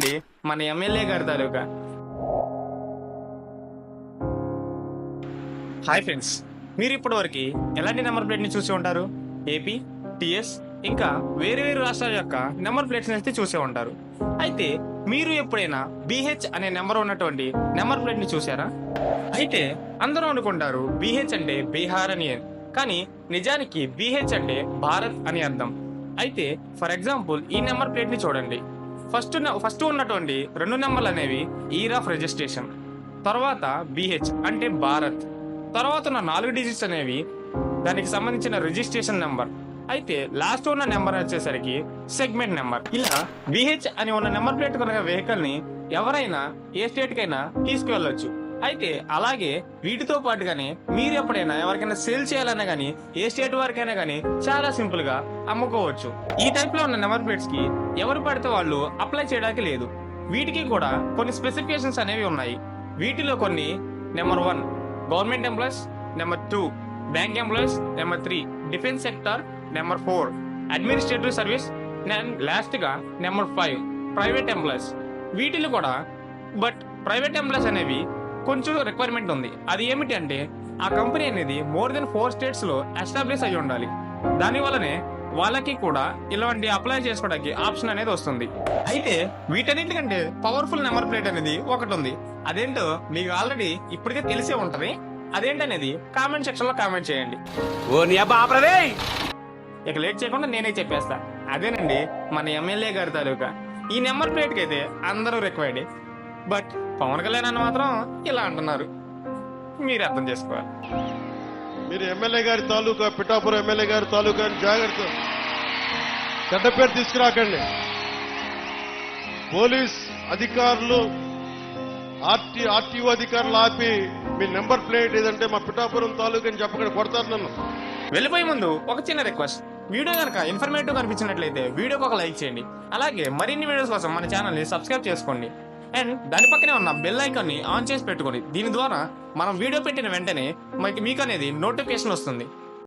అదేనండి మన ఎమ్మెల్యే గారి తాలూకా? Hi friends. మీరు ఇప్పటివరకు ఎలాంటి నెంబర్ ప్లేట్ని చూసి ఉంటారు? ఏపీ టిఎస్ ఇంకా వేరు వేరు రాష్ట్రాల యొక్క నెంబర్ ప్లేట్స్ని అయితే చూసే ఉంటారు. అయితే మీరు ఎప్పుడైనా బీహెచ్ అనే నెంబర్ ఉన్నటువంటి నెంబర్ ప్లేట్ని చూసారా అయితే అందరూ అనుకుంటారు బీహెచ్ అంటే బీహార్ అని కానీ నిజానికి బీహెచ్ అంటే భారత్ అని అర్థం. అయితే ఫర్ ఎగ్జాంపుల్ ఈ నెంబర్ ప్లేట్ని చూడండి. ఫస్ట్ ఫస్ట్ ఉన్నటువంటి రెండు నెంబర్లు అనేవి ఈర్ ఆఫ్ రిజిస్ట్రేషన్ తర్వాత బీహెచ్ అంటే భారత్ తర్వాత ఉన్న నాలుగు డిజిట్స్ అనేవి దానికి సంబంధించిన రిజిస్ట్రేషన్ నెంబర్ అయితే లాస్ట్ ఉన్న నెంబర్ వచ్చేసరికి సెగ్మెంట్ నెంబర్ ఇలా బిహెచ్ అని ఉన్న నెంబర్ ప్లేట్ కొనగా వెహికల్ని ఎవరైనా ఏ స్టేట్ కైనా తీసుకువెళ్ళొచ్చు. అయితే అలాగే వీటితో పాటుగానే మీరు ఎప్పుడైనా ఎవరికైనా సేల్ చేయాలన్నా గానీ ఏ స్టేట్ వారికైనా గానీ చాలా సింపుల్గా అమ్ముకోవచ్చు. ఈ టైప్లో ఉన్న నెంబర్ ప్లేట్స్కి ఎవరు పడితే వాళ్ళు అప్లై చేయడానికి లేదు. వీటికి కూడా కొన్ని స్పెసిఫికేషన్స్ అనేవి ఉన్నాయి. వీటిలో కొన్ని number one government employees number two bank employees number three defence sector number four administrative service లాస్ట్గా నెంబర్ ఫైవ్ ప్రైవేట్ ఎంప్లాయీస్ వీటిలో కూడా బట్ ప్రైవేట్ ఎంప్లాయీస్ అనేవి కొంచెం రిక్వైర్మెంట్ ఉంది. అది ఏమిటి అంటే ఆ కంపెనీ అనేది మోర్ దెన్ ఫోర్ స్టేట్స్లో ఎస్టాబ్లిష్ అయి ఉండాలి. దాని వల్లనే వాళ్ళకి కూడా ఇలాంటి అప్లై చేసుకోవడానికి ఆప్షన్ అనేది వస్తుంది. అయితే వీటన్నిటికంటే పవర్ఫుల్ నెంబర్ ప్లేట్ అనేది ఒకటి ఉంది. అదేంటో మీకు ఆల్రెడీ ఇప్పటికే తెలిసే ఉంటది. అదేంటనేది కామెంట్ సెక్షన్లో కామెంట్ చేయండి. ఓ నీ అబ్బా ఇక లేట్ చేయకుండా నేనే చెప్పేస్తా. అదేనండి మన ఎమ్మెల్యే గారి తాలూకా. ఈ నెంబర్ ప్లేట్కి అయితే అందరూ రిక్వైర్డ్ బట్ పవన్ కళ్యాణ్ అన్న మాత్రం ఇలా అంటున్నారు. మీరు అర్థం చేసుకోవాలి. మీరు ఎమ్మెల్యే గారి తాలూకా పిఠాపురం ఎమ్మెల్యే గారి తాలూకా అని జాగ్రత్త. చెడ్డ పేరు తీసుకురాకండి. పోలీస్ అధికారులు ఆర్టీ ఆర్టీఓ అధికారులు ఆపి మీ నెంబర్ ప్లేట్ ఏదంటే మా పిఠాపురం తాలూకా అని చెప్పకుండా కొడతారు నన్ను. వెళ్ళిపోయే ముందు ఒక చిన్న రిక్వెస్ట్. వీడియో కనుక ఇన్ఫర్మేటివ్ కనిపించినట్లయితే వీడియోకి ఒక లైక్ చేయండి. అలాగే మరిన్ని వీడియోస్ కోసం మన ఛానల్ని సబ్స్క్రైబ్ చేసుకోండి. అండ్ దాని పక్కనే ఉన్న బెల్ ఐకాన్ని ఆన్ చేసి పెట్టుకోండి. దీని ద్వారా మనం వీడియో పెట్టిన వెంటనే మనకి మీకు అనేది నోటిఫికేషన్ వస్తుంది.